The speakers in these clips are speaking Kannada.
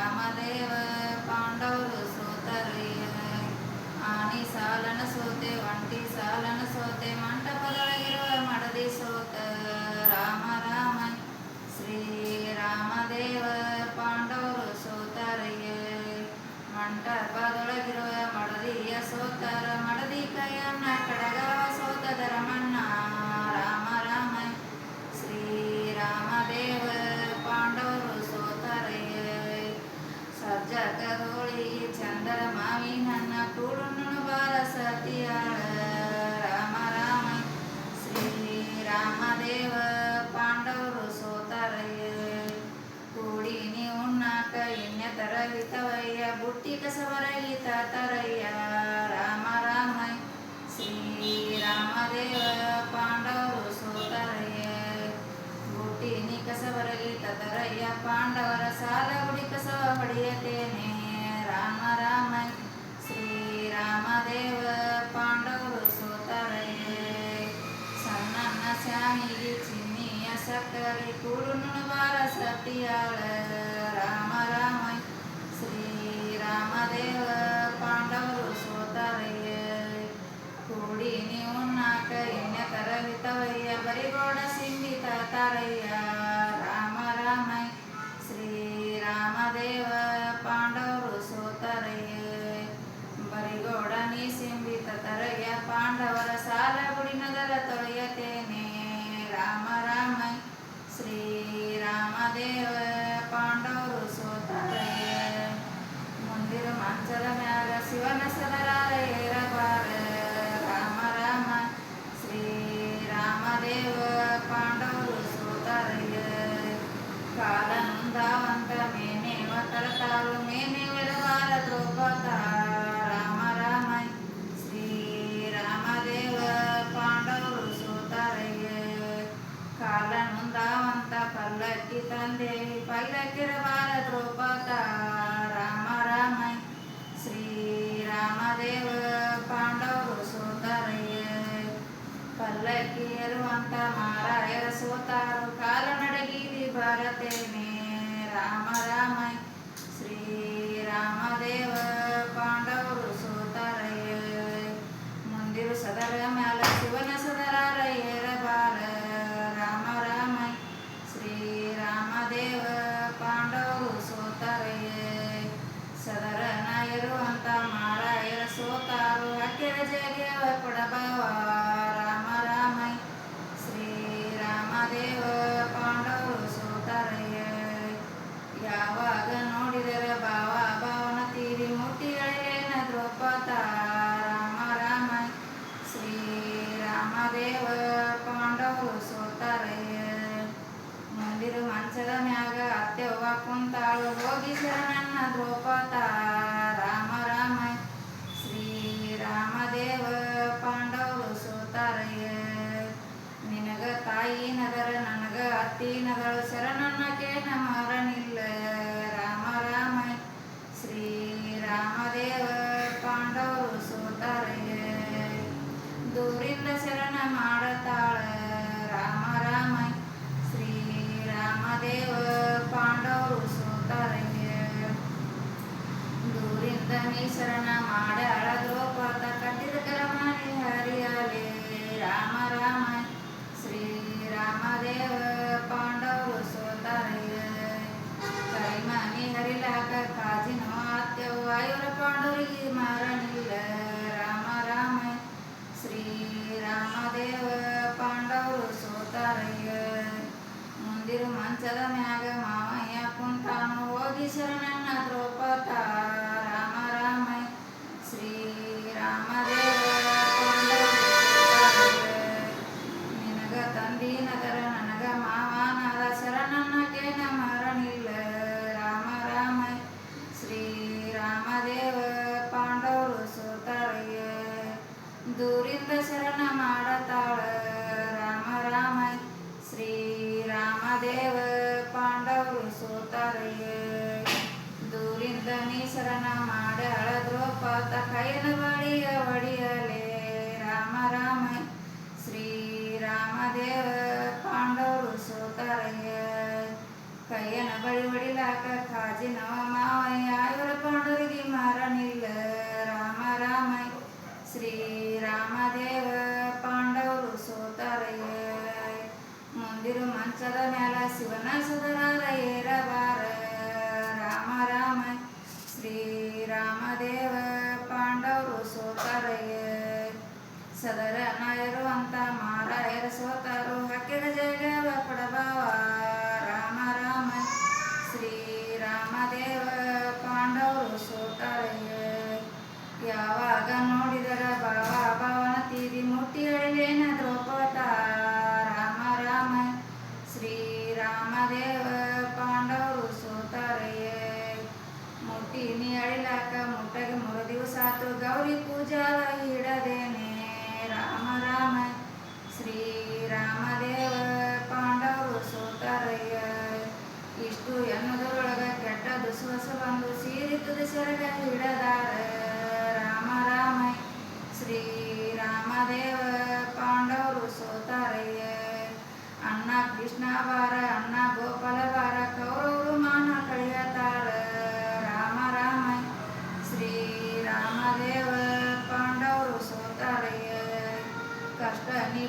ರಾಮದೇವ ಪಾಂಡವರು ಸೋತರು ಆನಿ ಸಾಲನ ಸೋತೆ ಒಂಟಿ ಸಾಲನ ಸೋತೆ ಮಂಟಪದೊಳಗಿರುವ ಮಡದಿ ಸೋತ ರಾಮ ರಾಮ ಶ್ರೀ ರಾಮದೇವ ಪಾಂಡವರು ಸೋತರಿಗೆ ಮಂಟಪದೊಳಗಿರುವ ಮಡದಿಯ ಸೋತರ ಮಡದಿ ಕೈಯನ್ನ ಕಡಗ ಕಸವರಗಿ ತತರಯ್ಯ ಪಾಂಡವರ ಸಾಲ ಗುಡಿ ಕಸವ ಹೊಡೆಯತೇನೆ ರಾಮ ರಾಮ ಶ್ರೀರಾಮದೇವ ಪಾಂಡವರು ಸೋತರಯ್ಯ ಸಣ್ಣನ್ನ ಸ್ಯಾಮಿಗೆ ಚಿನ್ನಿಯ ಸಕ್ಕರೆ ಕೂಡು ನುಣಬಾರ ಸತಿಯಾಳ ರಾಮ ರಾಮ ಶ್ರೀರಾಮದೇವ ಪಾಂಡವರು ಸೋತರಯ್ಯ ಕೂಡಿ ನೀವು ನಾಕ ಎಣ್ಣೆ ತರವಿತವಯ್ಯ ಬರಿಗೋಡ ಸಿಂಬಿತ ತಾರಯ್ಯ van a ಶ್ರೀರಾಮದೇವ ಪಾಂಡವರು ಸೋತರಯ್ಯ ಪಲ್ಲಕ್ಕಿ ಇರುವಂತ ಮಾರಾಯರ ಸೋತಾರು ಕಾಲ ನಡಗಿದಿ ಬರತೇನೆ ರಾಮ ರಾಮ ಶ್ರೀರಾಮದೇವ ಪಾಂಡವರು ಸೋತರಯ್ಯ ಮುಂದಿರು ಸದರ ಮ್ಯಾಲ ಶಿವನ ಸದರಾರ ಏರಬಾರ ರಾಮ ರಾಮ ಶ್ರೀರಾಮದೇವ ಪಾಂಡವರು ಸೋತರಯ್ಯ ಸದರನ ಇರುವಂತ ಮಾರಾಯರ ಸೋತಾರು ಅಕ್ಕಿರ ಜಗ್ಯವ ಕೊಡಬವ ರಾಮ ರಾಮ ಶ್ರೀರಾಮದೇವ ಪಾಂಡವರು ಸೋತರಯ್ಯ ಯಾವಾಗ ನೋಡಿದರ ಭಾವ ಭಾವನ ತೀರಿ ಮುಟ್ಟಿಗಳೇನ ದ್ರೌಪದ ರಾಮ ರಾಮ ಶ್ರೀರಾಮದೇವ ಪಾಂಡವರು ಸೋತರಯ್ಯ ಮುಂದಿರು ಮಂಚದ ಮ್ಯಾಗ ಅತ್ತೆವ್ವ ಕುಂತಾಳು ಹೋಗಿ ಶರಣನ್ನ ದ್ರೌಪದ ರಾಮ ರಾಮ ಶ್ರೀರಾಮದೇವ ಪಾಂಡವರು ಸೋತಾರಯ್ಯ ನಿನಗ ತಾಯಿ ನಗರ, ನನಗ ಅತ್ತಿ ನಗಳು ಶರಣನ್ನ ಕೇನ ಮರನಿಲ್ಲ. ರಾಮ ರಾಮ ಶ್ರೀರಾಮದೇವ ಪಾಂಡವರು ಸೋತಾರಯ್ಯ ದೂರಿಂದ ದೂರಿಂದ ನೀ ಶರಣ ಮಾಡ್ಯಾಳ ದ್ರೌಪದ ಕಟ್ಟಿದ ಕರಮಣಿ ಹರಿಯಲೇ ರಾಮ ರಾಮ ಶ್ರೀರಾಮದೇವ ಪಾಂಡವರು ಸೋತಾರೆ ಕೈಮನಿ ಹರಿಲಾಕ ಕಾಜಿನ ಅತ್ಯವ ಆಯುರ ಪಾಂಡವರಿಗೆ ಮರಣಿಲ್ಲ ರಾಮ ರಾಮ ಶ್ರೀ ರಾಮದೇವ ಪಾಂಡವರು ಸೋತಾರಯ್ಯ ಮುಂದಿರು ಮಂಚದ ಮ್ಯಾಗ ಮಾವಯ್ಯ ಕುಂತಾನು ಹೋಗಿ ಶರಣನ್ನ ಶ್ರೀರಾಮದೇವ ಪಾಂಡವರು ಸೋತರಯ್ಯ ದೂರಿಂದ ನೀ ಶರಣ ಮಾಡ್ಯಾಳ ದ್ರೌಪದ ಕೈನ ಬಳಿಯ ಒಡಿಯಲೇ ರಾಮ ರಾಮ ಶ್ರೀರಾಮದೇವ ಪಾಂಡವರು ಸೋತಾರಯ್ಯ ಕೈಯನ ಬಳಿ ಹೊಡಿಲಾಕ ಕಾಜಿನವ ಮಾವಯ್ಯ, ಇವರ ಪಾಂಡವರಿಗೆ ಮಾರನಿಲ್ಲ. ರಾಮ ರಾಮ ಶ್ರೀರಾಮದೇವ ಪಾಂಡವರು ಸದರ ಸದರ ಅಂತ ಮಾರಾಯರ ಸೋತರು ಹಕ್ಕಿಗ ಜಯವ ಪಡಬಾವ ರಾಮ ರಾಮ ಶ್ರೀರಾಮದೇವ ಪಾಂಡವರು ಸೋತರಯ್ಯ ಆತು ಗೌರಿ ಪೂಜಾ ಇಡದೇನೆ. ರಾಮ ರಾಮ, ಶ್ರೀ ರಾಮದೇವ ಪಾಂಡವರು ಸೋತಾರಯ್ಯ. ಇಷ್ಟು ಎನ್ನದರೊಳಗ ಕೆಟ್ಟ ದುಸುವಸ ಬಂದು ಸೀರಿತದ ಸೆರಗ ಹಿಡದಾರ ರಾಮ ರಾಮ, ಶ್ರೀ ರಾಮದೇವ ಪಾಂಡವರು ಸೋತಾರಯ್ಯ. ಅಣ್ಣ ಕೃಷ್ಣ ಬಾ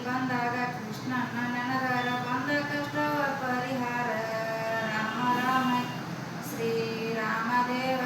ಬಂದಾಗ ಕೃಷ್ಣನ ನೆನದರ ಬಂದ ಕಷ್ಟವ ಪರಿಹಾರ ರಾಮ ರಾಮ ಶ್ರೀರಾಮದೇವ